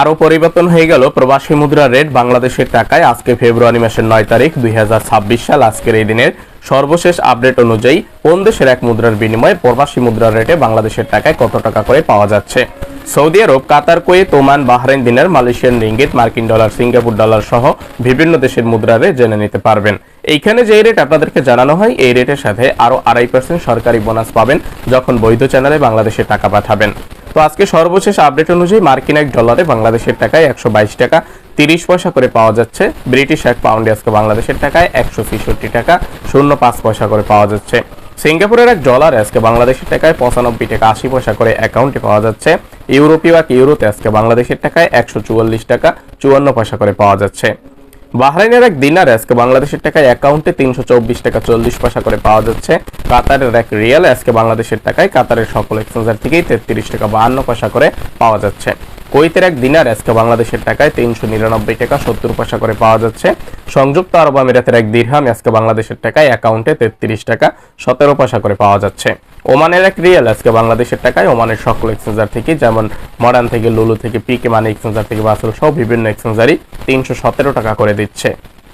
আরও পরিবর্তন হয়ে গেল। প্রবাসী মুদ্রার রেট বাংলাদেশের টাকায় আজকে ফেব্রুয়ারি মাসের নয় তারিখ দুই সাল, আজকের এই দিনের সর্বশেষ আপডেট অনুযায়ী কোন দেশের এক মুদ্রার বিনিময়ে প্রবাসী মুদ্রার রেটে বাংলাদেশের টাকায় কত টাকা করে পাওয়া যাচ্ছে? সৌদি আরব, কাতার, কুয়েত, ওমান, বাহরাইন দিনার মালয়েশিয়ান রিঙ্গিত, মার্কিন ডলার, সিঙ্গাপুর ডলার সহ বিভিন্ন দেশের মুদ্রা রেট জেনে নিতে পারবেন। এইখানে যে রেট আপনাদেরকে জানানো হয়, এই রেটের সাথে আরও আড়াই পার্সেন্ট সরকারি বোনাস পাবেন যখন বৈধ চ্যানেলে বাংলাদেশে টাকা পাঠাবেন। তো আজকে সর্বশেষ আপডেট অনুযায়ী মার্কিন এক ডলারে বাংলাদেশের টাকায় একশো বাইশ টাকা, তিরিশ পয়সা করে পাওয়া যাচ্ছে। ব্রিটিশ এক পাউন্ডে আজকে বাংলাদেশের টাকায় একশো ছেষট্টি টাকা, শূন্য পাঁচ পয়সা করে পাওয়া যাচ্ছে। সিঙ্গাপুরের এক ডলার আজকে বাংলাদেশের টাকায় পঁচানব্বই টাকা, আশি পয়সা করে অ্যাকাউন্টে পাওয়া যাচ্ছে। ইউরোপীয় এক ইউরোতে আজকে বাংলাদেশের টাকায় একশো চুয়াল্লিশ টাকা, চুয়ান্ন পয়সা করে পাওয়া যাচ্ছে। বাহরাইনের এক দিনার আজকে বাংলাদেশের টাকায় অ্যাকাউন্টে তিনশো চব্বিশ টাকা চল্লিশ পয়সা করে পাওয়া যাচ্ছে। কাতারের এক রিয়াল আজকে বাংলাদেশের টাকায় কাতারের সকল এক্সচেঞ্জার থেকেই তেত্রিশ টাকা বাহান্ন পয়সা করে পাওয়া যাচ্ছে। কুয়েতের এক দিনার আজকে বাংলাদেশের টাকায় তিনশো নিরানব্বই টাকা সত্তর পয়সা করে পাওয়া যাচ্ছে। সংযুক্ত আরব আমিরাতের এক দিরহাম আজকে বাংলাদেশের টাকায় অ্যাকাউন্টে তেত্রিশ টাকা সতেরো পয়সা করে পাওয়া যাচ্ছে। ওমানের এক রিয়েল আজকে বাংলাদেশের টাকায় ওমানের সকল এক্সচেঞ্জার থেকে, যেমন মডার্ন থেকে লুলু থেকে পিকে মানে এক্সচেঞ্জার থেকে বাসল সহ বিভিন্ন এক্সচেঞ্জারই তিনশো সতেরো টাকা করে দিচ্ছে।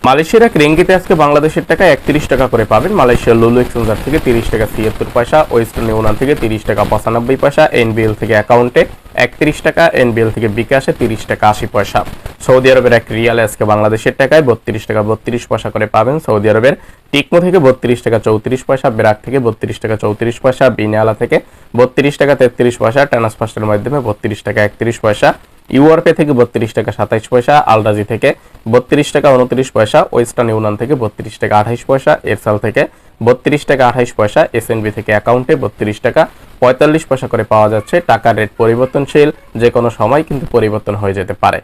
মালয়েশিয়ার এক রেঙ্গিতে আজকে বাংলাদেশের টাকা একত্রিশ টাকা করে পাবেন। মালয়েশিয়ার লুলু এক্সচেঞ্জার থেকে তিরিশ টাকা ছিয়াত্তর পয়সা ওয়েস্টার্ন ইউনিয়ন থেকে তিরিশ টাকা পঁচানব্বই পয়সা এনবিএল থেকে অ্যাকাউন্টে একত্রিশ টাকা, এনবিএল থেকে বিকাশে তিরিশ টাকা, আশি পয়সা। সৌদি আরবের এক রিয়াল আজকে বাংলাদেশের টাকায় বত্রিশ টাকা, বত্রিশ পয়সা করে পাবেন সৌদি আরবের টিকমো থেকে বত্রিশ টাকা, চৌত্রিশ পয়সা বেরাক থেকে বত্রিশ টাকা, চৌত্রিশ পয়সা, বিনিয়ালা থেকে বত্রিশ টাকা, তেত্রিশ পয়সা ট্রান্সফার্স্টের মাধ্যমে বত্রিশ টাকা, একত্রিশ পয়সা, ইউআরপে থেকে বত্রিশ টাকা, সাতাইশ পয়সা আলরাজি থেকে বত্রিশ টাকা, উনত্রিশ পয়সা, ওয়েস্টার্ন ইউনিয়ন থেকে বত্রিশ টাকা, আঠাইশ পয়সা, এরসাল থেকে বত্রিশ টাকা আঠাইশ পয়সা এসএনবি থেকে অ্যাকাউন্টে বত্রিশ টাকা পঁয়তাল্লিশ পয়সা করে পাওয়া যাচ্ছে। টাকার রেট পরিবর্তনশীল যে কোনো সময় কিন্তু পরিবর্তন হয়ে যেতে পারে।